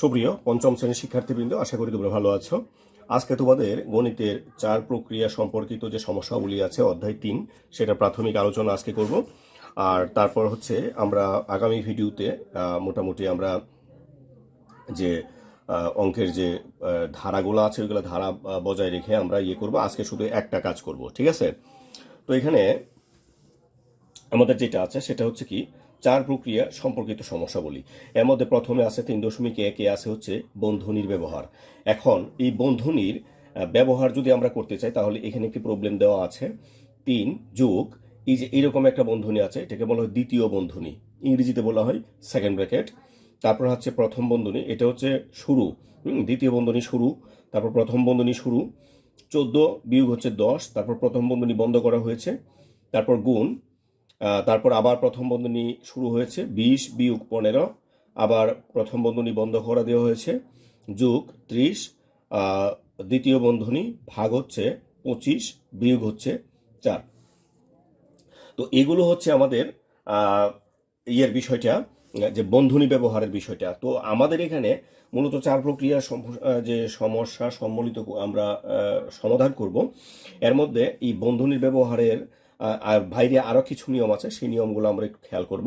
সুপ্রিয়, পঞ্চম শ্রেণির শিক্ষার্থীবৃন্দ, আশা করি তোমরা ভালো আছো। আজকে তোমাদের গণিতের চার প্রক্রিয়া সম্পর্কিত যে সমস্যাগুলি আছে, অধ্যায় তিন, সেটা প্রাথমিক আলোচনা আজকে করব। আর তারপর হচ্ছে আমরা আগামী ভিডিওতে মোটামুটি আমরা যে অঙ্কের যে ধারাগুলো আছে, ওইগুলো ধারা বজায় রেখে আমরা ইয়ে করব। আজকে শুধু একটা কাজ করব, ঠিক আছে? তো এখানে আমাদের যেটা আছে, সেটা হচ্ছে কি চার প্রক্রিয়া সম্পর্কিত সমস্যাগুলি এর মধ্যে প্রথমে আছে তিন দশমিক একে আছে হচ্ছে বন্ধনীর ব্যবহার। এখন এই বন্ধনীর ব্যবহার যদি আমরা করতে চাই, তাহলে এখানে একটি প্রবলেম দেওয়া আছে। তিন যোগ, এই যে এরকম একটা বন্ধনী আছে, এটাকে বলা হয় দ্বিতীয় বন্ধনী। ইংরেজিতে বলা হয় সেকেন্ড ব্র্যাকেট তারপর হচ্ছে প্রথম বন্ধনী, এটা হচ্ছে শুরু। দ্বিতীয় বন্ধনী শুরু, তারপর প্রথম বন্ধনী শুরু। চোদ্দ বিয়োগ হচ্ছে দশ, তারপর প্রথম বন্ধনী বন্ধ করা হয়েছে। তারপর গুণ তারপর আবার প্রথম বন্ধনী শুরু হয়েছে, বিশ বিয়োগ পনেরো। আবার প্রথম বন্ধনী বন্ধ করা দেওয়া হয়েছে, যুগ ত্রিশ। দ্বিতীয় বন্ধনী ভাগ হচ্ছে পঁচিশ, বিয়োগ হচ্ছে চার। তো এগুলো হচ্ছে আমাদের ইয়ের বিষয়টা, যে বন্ধনী ব্যবহারের বিষয়টা। তো আমাদের এখানে মূলত চার প্রক্রিয়া যে সমস্যা সম্মিলিত আমরা সমাধান করব। এর মধ্যে এই বন্ধনীর ব্যবহারের বাইরে আরও কিছু নিয়ম আছে, সেই নিয়মগুলো আমরা একটু খেয়াল করব।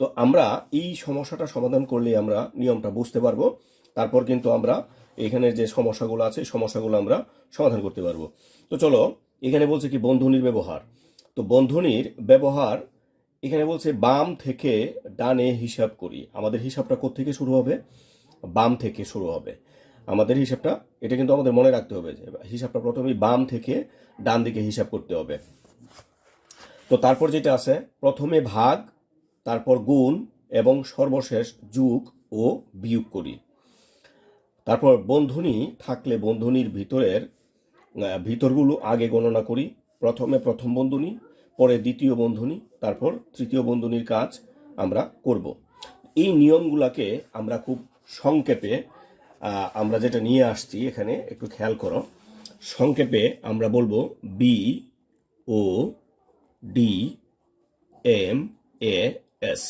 তো আমরা এই সমস্যাটা সমাধান করলে আমরা নিয়মটা বুঝতে পারব। তারপর কিন্তু আমরা এখানে যে সমস্যাগুলো আছে, সমস্যাগুলো আমরা সমাধান করতে পারব। তো চলো, এখানে বলছে কি বন্ধনীর ব্যবহার। তো বন্ধনীর ব্যবহার এখানে বলছে বাম থেকে ডানে হিসাব করি। আমাদের হিসাবটা থেকে শুরু হবে? বাম থেকে শুরু হবে। আমাদের হিসাবটা, এটা কিন্তু আমাদের মনে রাখতে হবে যে হিসাবটা প্রথমেই বাম থেকে ডান দিকে হিসাব করতে হবে। তো তারপর যেটা আছে, প্রথমে ভাগ, তারপর গুণ এবং সর্বশেষ যুগ ও বিয়োগ করি। তারপর বন্ধনী থাকলে বন্ধনীর ভিতরের ভিতরগুলো আগে গণনা করি। প্রথমে প্রথম বন্ধনী, পরে দ্বিতীয় বন্ধনী, তারপর তৃতীয় বন্ধনীর কাজ আমরা করব। এই নিয়মগুলোকে আমরা খুব সংক্ষেপে আমরা যেটা নিয়ে আসছি এখানে একটু খেয়াল করো। সংক্ষেপে আমরা বলব B, O D M A S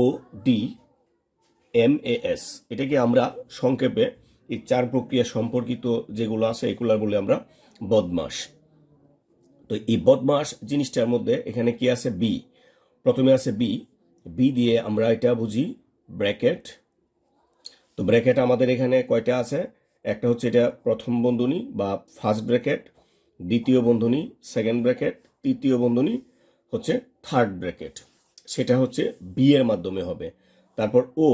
O D M A S এটাকে আমরা সংক্ষেপে এই চার প্রক্রিয়া সম্পর্কিত যেগুলো আছে, এগুলো বলে আমরা বদমাস। তো এই বদমাস জিনিসটার মধ্যে এখানে কি আছে? বি প্রথমে আছে বি বি দিয়ে আমরা এটা বুঝি, ব্র্যাকেট। তো ব্র্যাকেট আমাদের এখানে কয়টা আছে? একটা হচ্ছে এটা প্রথম বন্ধনী বা ফার্স্ট ব্র্যাকেট, দ্বিতীয় বন্ধনী, সেকেন্ড ব্র্যাকেট তৃতীয় বন্ধনী হচ্ছে থার্ড ব্র্যাকেট সেটা হচ্ছে বি এর মাধ্যমে হবে। তারপর ও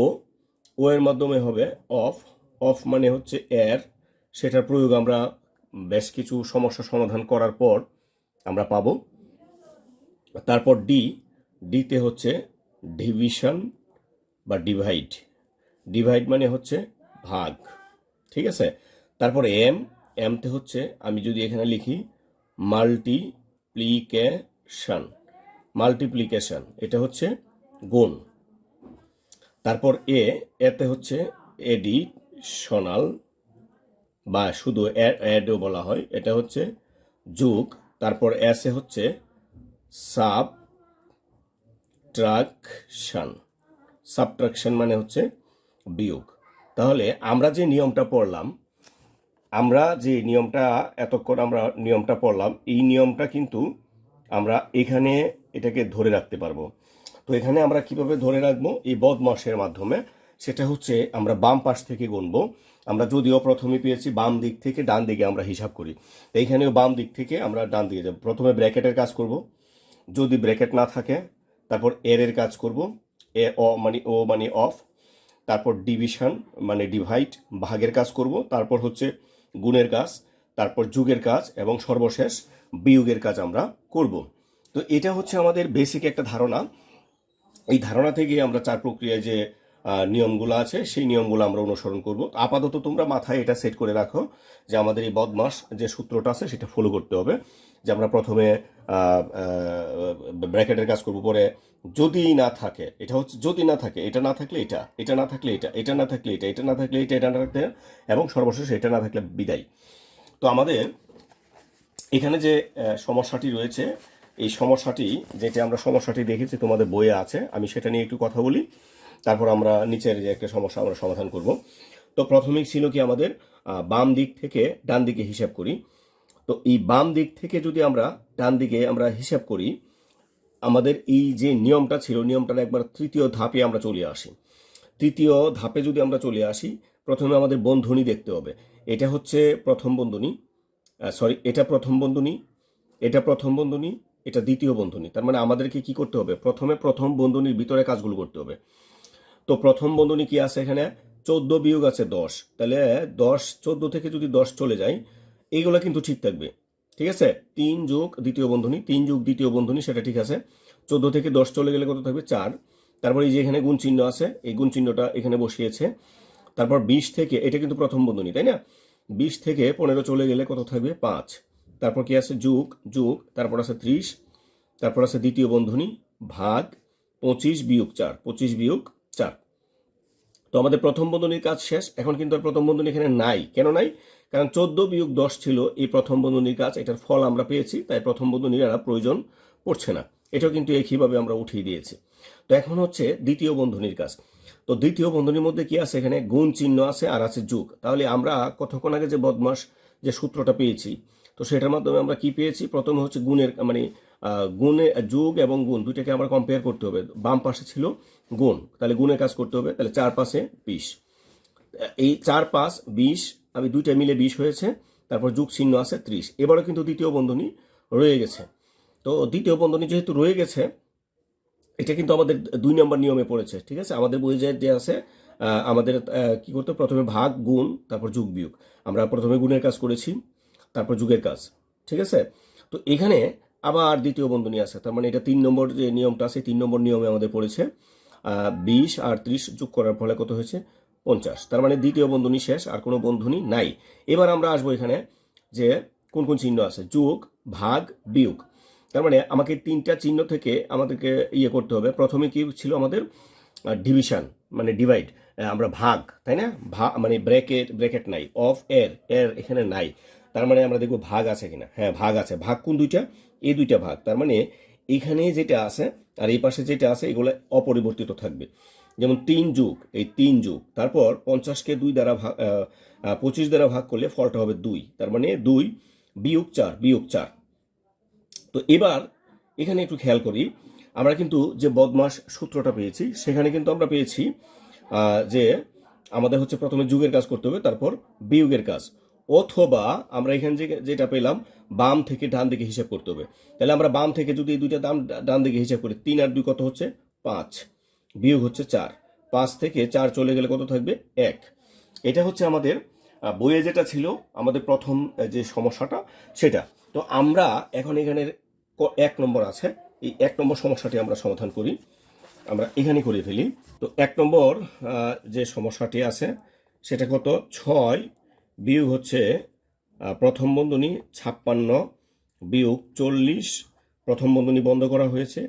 ও এর মাধ্যমে হবে অফ অফ মানে হচ্ছে এর সেটার প্রয়োগ আমরা বেশ কিছু সমস্যা সমাধান করার পর আমরা পাব। তারপর ডি ডিতে হচ্ছে ডিভিশন বা ডিভাইড ডিভাইড মানে হচ্ছে ভাগ। ঠিক আছে? তারপর এম এমতে হচ্ছে আমি যদি এখানে লিখি মাল্টিপ্লিকেশন মাল্টিপ্লিকেশন এটা হচ্ছে গুণ। তারপর এ, এতে হচ্ছে এডিশনাল বা শুধু অ্যাডও বলা হয়, এটা হচ্ছে যোগ। তারপর এসে হচ্ছে সাব ট্রাকশন সাবট্রাকশন মানে হচ্ছে বিয়োগ। তাহলে আমরা যে নিয়মটা পড়লাম আমরা যে নিয়মটা, এতক্ষণ আমরা নিয়মটা পড়লাম, এই নিয়মটা কিন্তু আমরা এখানে এটাকে ধরে রাখতে পারব। তো এখানে আমরা কীভাবে ধরে রাখব? এই বদমাসের মাধ্যমে। সেটা হচ্ছে আমরা বাম পাশ থেকে গুনবো। আমরা যদিও প্রথমে পেয়েছি বাম দিক থেকে, ডান দিকে আমরা হিসাব করি। তো এইখানেও বাম দিক থেকে আমরা ডান দিকে যাব। প্রথমে ব্র্যাকেটের কাজ করব। যদি ব্র্যাকেট না থাকে, তারপর এর এর কাজ করব। এ, অ মানে ও মানে অফ। তারপর ডিভিশন মানে ডিভাইড, ভাগের কাজ করব। তারপর হচ্ছে গুণের কাজ, তারপর যুগের কাজ এবং সর্বশেষ বিয়োগের কাজ আমরা করব। তো এটা হচ্ছে আমাদের বেসিক একটা ধারণা। এই ধারণা থেকে আমরা চার প্রক্রিয়ায় যে নিয়মগুলো আছে, সেই নিয়মগুলো আমরা অনুসরণ করব। আপাতত তোমরা মাথায় এটা সেট করে রাখো যে আমাদের এই বদমাস যে সূত্রটা আছে, সেটা ফলো করতে হবে। যে আমরা প্রথমে ব্র্যাকেটের কাজ করব পরে যদি না থাকে, এটা হচ্ছে যদি না থাকে, এটা না থাকলে এটা এটা না থাকলে এটা এটা না থাকলে এটা এটা না থাকলে এটা এটা না থাকলে এবং সর্বশেষ এটা না থাকলে বিদায়। তো আমাদের এখানে যে সমস্যাটি রয়েছে, এই সমস্যাটি, যেটা আমরা সমস্যাটি দেখেছি তোমাদের বইয়ে আছে, আমি সেটা নিয়ে একটু কথা বলি। তারপর আমরা নিচের যে একটা সমস্যা আমরা সমাধান করব। তো প্রাথমিক ছিল কি আমাদের বাম দিক থেকে ডান দিকে হিসাব করি। তো এই বাম দিক থেকে যদি আমরা ডান দিকে আমরা হিসাব করি, আমাদের এই যে নিয়মটা ছিল, নিয়মটার একবার তৃতীয় ধাপে আমরা চলে আসি। তৃতীয় ধাপে যদি আমরা চলে আসি, প্রথমে আমাদের বন্ধনী দেখতে হবে। এটা হচ্ছে প্রথম বন্ধনী সরি এটা প্রথম বন্ধনী, এটা প্রথম বন্ধনী, এটা দ্বিতীয় বন্ধনী। তার মানে আমাদেরকে কি করতে হবে? প্রথমে প্রথম বন্ধনীর ভিতরে কাজগুলো করতে হবে। তো প্রথম বন্ধনী কি আছে এখানে? চোদ্দ বিয়োগ আছে দশ। তাহলে দশ, চোদ্দ থেকে যদি দশ চলে যায় এইগুলো কিন্তু ঠিক থাকবে। ঠিক আছে? তিন যোগ দ্বিতীয় বন্ধনী, তিন যোগ দ্বিতীয় বন্ধনী, সেটা ঠিক আছে। চোদ্দ থেকে দশ চলে গেলে কত থাকবে? চার। তারপর এই যে এখানে গুণ চিহ্ন আছে, এই গুণ চিহ্নটা এখানে বসিয়েছে। তারপর বিশ থেকে, এটা কিন্তু প্রথম বন্ধনী, তাই না? বিশ থেকে পনেরো চলে গেলে কত থাকবে? পাঁচ। তারপর কি আছে? যুগ যুগ, তারপর আছে ত্রিশ। তারপর আছে দ্বিতীয় বন্ধনী, ভাগ পঁচিশ বিয়োগ চার। পঁচিশ বিয়োগ চার তো আমাদের প্রথম বন্ধনীর কাজ শেষ। এখন কিন্তু আর প্রথম বন্ধনী এখানে নাই। কেন নাই? কারণ চোদ্দ বিয়োগ দশ ছিল এই প্রথম বন্ধনীর কাজ। এটার ফল আমরা পেয়েছি, তাই প্রথম বন্ধনীর আর প্রয়োজন পড়ছে না। এটাও কিন্তু একইভাবে আমরা উঠিয়ে দিয়েছি। তো এখন হচ্ছে দ্বিতীয় বন্ধনীর কাজ। তো দ্বিতীয় বন্ধনীর মধ্যে কি আছে? এখানে গুণ চিহ্ন আছে আর আছে যুগ। তাহলে আমরা কতক্ষণ আগে যে বদমাস যে সূত্রটা পেয়েছি, তো সেটার মাধ্যমে আমরা কি পেয়েছি? প্রথমে হচ্ছে গুণের মানে গুণে যুগ এবং গুণ দুইটাকে আমরা কম্পেয়ার করতে হবে। বাম পাশে ছিল গুণ, তাহলে গুণের কাজ করতে হবে, তাহলে চার পাশে বিশ এই চার পাঁচ বিশ আমি দুইটা মিলে বিশ হয়েছে, তারপর যুগ চিহ্ন আছে ত্রিশ। এবারও কিন্তু দ্বিতীয় বন্ধনী রয়ে গেছে। তো দ্বিতীয় বন্ধনী যেহেতু রয়ে গেছে, এটা কিন্তু আমাদের দুই নম্বর নিয়মে পড়েছে, ঠিক আছে? আমাদের বই যে আছে আমাদের কি করতে প্রথমে ভাগ, গুণ, তারপর যুগ, বিয়োগ। আমরা প্রথমে গুণের কাজ করেছি, তারপর যুগের কাজ, ঠিক আছে? তো এখানে আবার দ্বিতীয় বন্ধনী আছে তার মানে এটা তিন নম্বর যে নিয়মটা আছে তিন নম্বর নিয়মে আমাদের পড়েছে বিশ আর ত্রিশ যোগ করার ফলে কত হয়েছে? পঞ্চাশ। তার মানে দ্বিতীয় বন্ধনী শেষ, আর কোনো বন্ধনী নাই। এবার আমরা আসব এখানে যে কোন কোন চিহ্ন আছে? যোগ, ভাগ, বিয়োগ। তার মানে আমাকে তিনটা চিহ্ন থেকে আমাদেরকে ইয়ে করতে হবে। প্রথমে কি ছিল আমাদের? ডিভিশন মানে ডিভাইড আমরা ভাগ, তাই না? ভা মানে ব্র্যাকেট ব্র্যাকেট নাই অফ এর এর এখানে নাই। তার মানে আমরা দেখব ভাগ আছে কিনা। হ্যাঁ ভাগ আছে। ভাগ কোন দুইটা? এই দুইটা ভাগ। তার মানে এখানে যেটা আছে আর এই পাশে যেটা আছে, এগুলো অপরিবর্তিত থাকবে। যেমন তিন যুগ, এই তিন যুগ, তারপর পঞ্চাশকে দুই দ্বারা ভাগ পঁচিশ দ্বারা ভাগ করলে ফলটা হবে দুই। তার মানে দুই বিয়োগ চার বিয়োগ চার। তো এবার এখানে একটু খেয়াল করি, আমরা কিন্তু যে বদমাস সূত্রটা পেয়েছি, সেখানে কিন্তু আমরা পেয়েছি যে আমাদের হচ্ছে প্রথমে যুগের কাজ করতে হবে, তারপর বিয়োগের কাজ। অথবা আমরা এখানে যেটা পেলাম, বাম থেকে ডান দিকে হিসাব করতে হবে। তাহলে আমরা বাম থেকে যদি এই দুইটা দাম ডান দিকে হিসাব করি, তিন আর দুই কত হচ্ছে? পাঁচ। বিয়োগ হচ্ছে চার। পাঁচ থেকে চার চলে গেলে কত থাকবে? এক। এটা হচ্ছে আমাদের বইয়ে যেটা ছিল, আমাদের প্রথম যে সমস্যাটা, সেটা। তো আমরা এখন এখানের ক- এক নম্বর আছে। এই এক নম্বর সমস্যাটি আমরা সমাধান করি। আমরা এখানে করে ফেলি। তো এক নম্বর যে সমস্যাটি আছে, সেটা কত? ছয় বিয়োগ হচ্ছে প্রথম বন্ধনী ছাপ্পান্ন, বিয়োগ চল্লিশ, প্রথম বন্ধনী বন্ধ করা হয়েছে,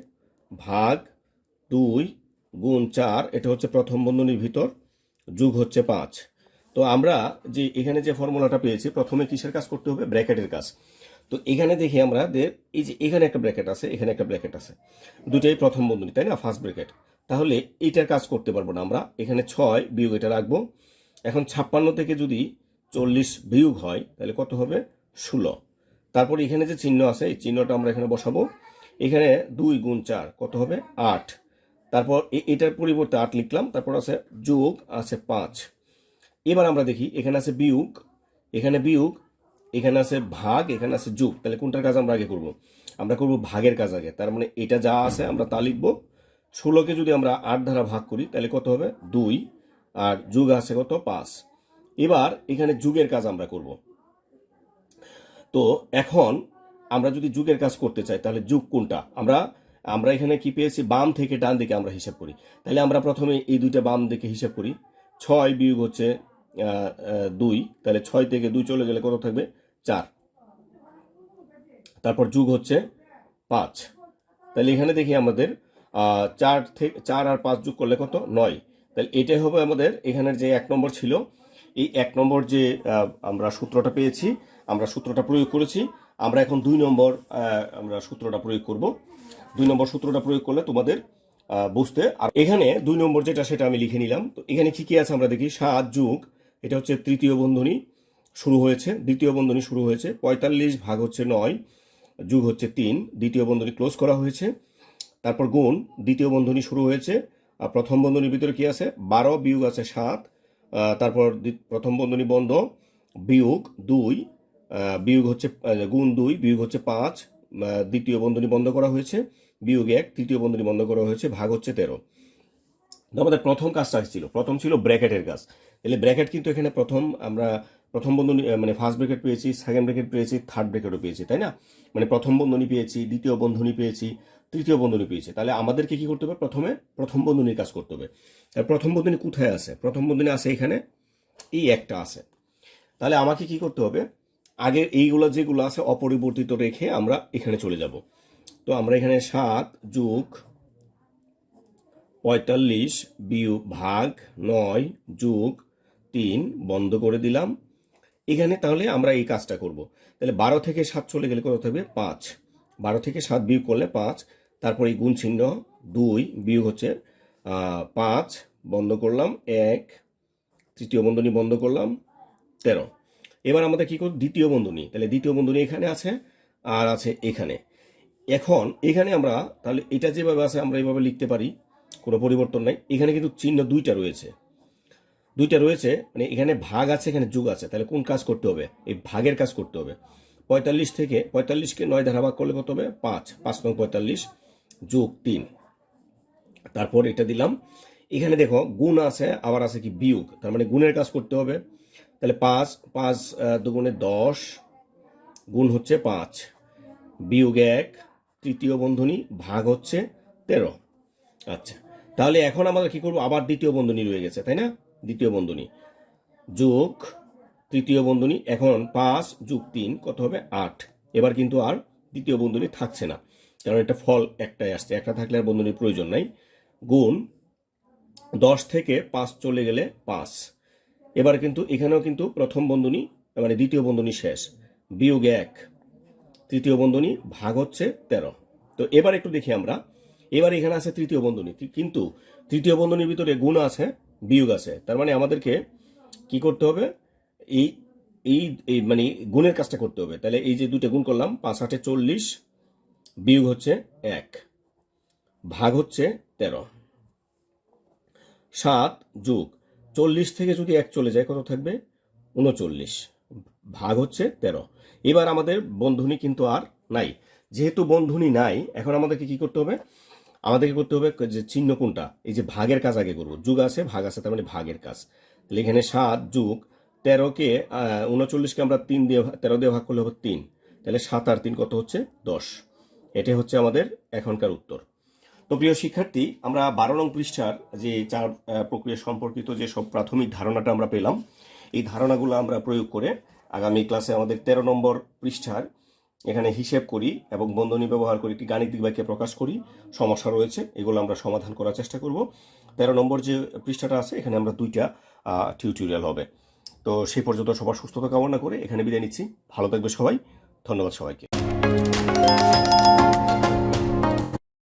ভাগ দুই গুণ চার, এটা হচ্ছে প্রথম বন্ধনীর ভিতর, যুগ হচ্ছে পাঁচ। তো আমরা যে এখানে যে ফর্মুলাটা পেয়েছি, প্রথমে কিসের কাজ করতে হবে? ব্র্যাকেটের কাজ। তো এখানে দেখি আমরা এই যে এখানে একটা ব্র্যাকেট আছে, এখানে একটা ব্র্যাকেট আছে। দুটাই প্রথম বন্ধনী, তাই না? First bracket. তাহলে এইটার কাজ করতে পারব না আমরা। এখানে ছয় বিয়োগ এটা রাখব। এখন ছাপ্পান্ন থেকে যদি চল্লিশ বিয়োগ হয়, তাহলে কত হবে? ষোলো। তারপর এখানে যে চিহ্ন আছে, এই চিহ্নটা আমরা এখানে বসাবো। এখানে দুই গুণ চার, কত হবে? আট। তারপর এটার পরিবর্তে আট লিখলাম, তারপর আছে যোগ, আছে পাঁচ। এবার আমরা দেখি, এখানে আছে বিয়োগ, এখানে বিয়োগ, এখানে আছে ভাগ, এখানে আছে যোগ। তাহলে কোনটার কাজ আমরা আগে করব? আমরা করব ভাগের কাজ আগে। তার মানে এটা যা আছে আমরা তা লিখব। ষোলোকে যদি আমরা আট দ্বারা ভাগ করি, তাহলে কত হবে? দুই। আর যোগ আছে কত? পাঁচ। এবার এখানে যুগের কাজ আমরা করব। তো এখন আমরা যদি যুগের কাজ করতে চাই, তাহলে যুগ কোনটা? আমরা আমরা এখানে কি পেয়েছি? বাম থেকে ডান দিকে আমরা হিসাব করি। তাহলে আমরা প্রথমে এই দুইটা বাম দিকে হিসাব করি। ছয় বিয়োগ হচ্ছে দুই। তাহলে ছয় থেকে দুই চলে গেলে কত থাকবে? চার। তারপর যুগ হচ্ছে পাঁচ। তাহলে এখানে দেখি আমাদের চার থেকে চার আর পাঁচ যোগ করলে কত? নয়। তাহলে এটাই হবে আমাদের, এখানের যে এক নম্বর ছিল এই এক নম্বর যে আমরা সূত্রটা পেয়েছি, আমরা সূত্রটা প্রয়োগ করেছি, আমরা এখন দুই নম্বর আমরা সূত্রটা প্রয়োগ করব। দুই নম্বর সূত্রটা প্রয়োগ করলে তোমাদের বুঝতে। আর এখানে দুই নম্বর যেটা, সেটা আমি লিখে নিলাম। তো এখানে কি কি আছে আমরা দেখি? সাত যুগ, এটা হচ্ছে তৃতীয় বন্ধনী, শুরু হয়েছে। দ্বিতীয় বন্ধনী শুরু হয়েছে, পঁয়তাল্লিশ ভাগ হচ্ছে নয়, যুগ হচ্ছে তিন। দ্বিতীয় বন্ধনী ক্লোজ করা হয়েছে। তারপর গুণ, দ্বিতীয় বন্ধনী শুরু হয়েছে। আর প্রথম বন্ধনীর ভিতরে কি আছে? বারো বিয়োগ আছে সাত তারপর প্রথম বন্ধনী বন্ধ, বিয়োগ দুই বিয়োগ হচ্ছে গুণ দুই, বিয়োগ হচ্ছে পাঁচ দ্বিতীয় বন্ধনী বন্ধ করা হয়েছে, বিয়োগ এক, তৃতীয় বন্ধনী বন্ধ করা হয়েছে, ভাগ হচ্ছে তেরো। আমাদের প্রথম কাজটা ছিল, প্রথম ছিল ব্র্যাকেটের কাজ। তাহলে ব্র্যাকেট কিন্তু এখানে প্রথম আমরা প্রথম বন্ধনী মানে ফার্স্ট ব্র্যাকেট পেয়েছি সেকেন্ড ব্র্যাকেট পেয়েছি থার্ড ব্র্যাকেটও পেয়েছি, তাই না? মানে প্রথম বন্ধনী পেয়েছি, দ্বিতীয় বন্ধনী পেয়েছি তৃতীয় বন্ধনী পেয়েছে। তাহলে আমাদেরকে কি করতে হবে? প্রথমে প্রথম বন্ধনীর কাজ করতে হবে। প্রথম বন্ধনী কোথায় আছে? প্রথম বন্ধনী আছে এখানে। এই একটা আছে। তাহলে আমাকে কি করতে হবে? আগে এইগুলো যেগুলো আছে অপরিবর্তিত রেখে আমরা এখানে চলে যাব। তো আমরা এখানে সাত যুগ পঁয়তাল্লিশ বিয়োগ ভাগ নয় যুগ তিন বন্ধ করে দিলাম। এখানে তাহলে আমরা এই কাজটা করব। তাহলে বারো থেকে সাত চলে গেলে কত থাকবে? পাঁচ। বারো থেকে সাত বিয়োগ করলে পাঁচ। তারপর এই গুণ চিহ্ন দুই বিয়োগ হচ্ছে পাঁচ, বন্ধ করলাম, এক, তৃতীয় বন্ধনী বন্ধ করলাম, তেরো। এবার আমাদের কি করব? দ্বিতীয় বন্ধনী। তাহলে দ্বিতীয় বন্ধনী এখানে আছে আর আছে এখানে। এখন এখানে আমরা, তাহলে এটা যেভাবে আছে আমরা এইভাবে লিখতে পারি, কোনো পরিবর্তন নাই। এখানে কিন্তু চিহ্ন দুইটা রয়েছে। দুইটা রয়েছে মানে এখানে ভাগ আছে, এখানে যুগ আছে। তাহলে কোন কাজ করতে হবে? এই ভাগের কাজ করতে হবে। পঁয়তাল্লিশ থেকে পঁয়তাল্লিশকে নয় ধারা ভাগ করলে কত হবে? পাঁচ। পাঁচ নং পঁয়তাল্লিশ। যোগ তিন। তারপর এটা দিলাম। এখানে দেখো, গুণ আছে, আবার আছে কি বিয়োগ। তার মানে গুণের কাজ করতে হবে। তাহলে পাঁচ পাঁচ দুগুণে দশ, গুণ হচ্ছে পাঁচ। বিয়োগ এক, তৃতীয় বন্ধনী ভাগ হচ্ছে তেরো। আচ্ছা তাহলে এখন আমরা কি করব? আবার দ্বিতীয় বন্ধনী রয়ে গেছে, তাই না? দ্বিতীয় বন্ধনী। যোগ, তৃতীয় বন্ধনী, এখন পাঁচ যোগ তিন, কত হবে? আট। এবার কিন্তু আর দ্বিতীয় বন্ধনী থাকছে না। কারণ এটা ফল একটাই আসছে। একটা থাকলে আর বন্ধনীর প্রয়োজন নাই। গুণ, দশ থেকে পাঁচ চলে গেলে পাঁচ। এবার কিন্তু এখানেও কিন্তু প্রথম বন্ধনী মানে দ্বিতীয় বন্ধনী শেষ। বিয়োগ এক, তৃতীয় বন্ধনী ভাগ হচ্ছে তেরো। তো এবার একটু দেখি আমরা। এবার এখানে আছে তৃতীয় বন্ধনী। কিন্তু তৃতীয় বন্ধনীর ভিতরে গুণ আছে, বিয়োগ আছে। তার মানে আমাদেরকে কি করতে হবে? এই এই মানে গুণের কাজটা করতে হবে। তাহলে এই যে দুটো গুণ করলাম, পাঁচ, আটে চল্লিশ বিয়োগ হচ্ছে এক। ভাগ হচ্ছে তেরো। সাত যোগ চল্লিশ থেকে যদি এক চলে যায়, কত থাকবে? উনচল্লিশ। ভাগ হচ্ছে তেরো। এবার আমাদের বন্ধনী কিন্তু আর নাই। যেহেতু বন্ধনী নাই, এখন আমাদেরকে কি করতে হবে? আমাদেরকে করতে হবে যে চিহ্ন কোনটা? এই যে ভাগের কাজ আগে করব। যুগ আছে, ভাগ আছে, তার মানে ভাগের কাজ। তাহলে এখানে সাত যুগ তেরোকে উনচল্লিশকে আমরা তিন দিয়ে তেরো দিয়ে ভাগ করলে হবে তিন। তাহলে সাত আর তিন কত হচ্ছে? দশ। এটাই হচ্ছে আমাদের এখনকার উত্তর। তো প্রিয় শিক্ষার্থী, আমরা বারো নং পৃষ্ঠার যে চার প্রক্রিয়া সম্পর্কিত যে সব প্রাথমিক ধারণাটা আমরা পেলাম, এই ধারণাগুলো আমরা প্রয়োগ করে আগামী ক্লাসে আমাদের তেরো নম্বর পৃষ্ঠার এখানে হিসেব করি এবং বন্ধনী ব্যবহার করে একটি গাণিতিক বাক্যে প্রকাশ করি। সমস্যা রয়েছে, এগুলো আমরা সমাধান করার চেষ্টা করব। তেরো নম্বর যে পৃষ্ঠাটা আছে, এখানে আমরা দুইটা টিউটোরিয়াল হবে। তো সেই পর্যন্ত সবার সুস্থতা কামনা করে এখানে বিদায় নিচ্ছি। ভালো থাকবে সবাই। ধন্যবাদ সবাইকে।